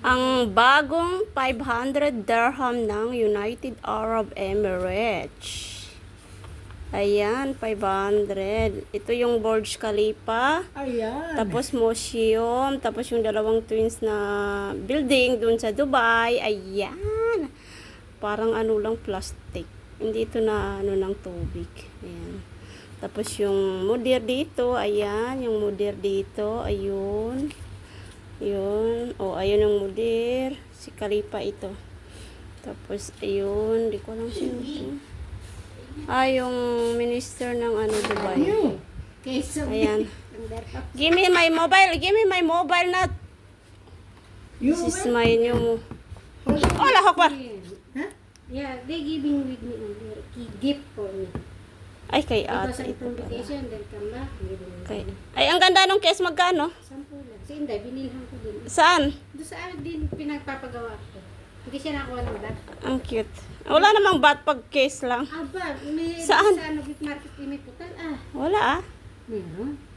Ang bagong 500 dirham ng United Arab Emirates. Ayan, 500. Ito yung Burj Khalifa. Ayan. Tapos museum, tapos yung dalawang twins na building dun sa Dubai. Ayan. Parang ano lang plastic. Hindi ito na ano ng tubig. Ayan. Tapos yung mudir dito, ayan, yung mudir dito, ayun. Yun. O, ayun ang mudir. Si Khalifa ito. Tapos, ayun. Di ko alam sino ito. Ah, yung minister ng ano, Dubai. Keso. Ayan. Give me my mobile. Give me my mobile na. You This is my new... Oh, lahok pa. Huh? Yeah, they giving with me key gift for me. Ay, kay ate. sa Ito pala. invitation, then come back. Kay... Ay, ang ganda nung case. Magkano? Sample lang. Si Inday, binilhan ko din. Saan? Doon sa amin din pinagpapagawa ko. Hindi siya nakuha ng bat. Ang cute. Wala namang bat pag case lang. Aba, may Saan? sa ano, gift market, may putal. Ah, Wala ah. meron.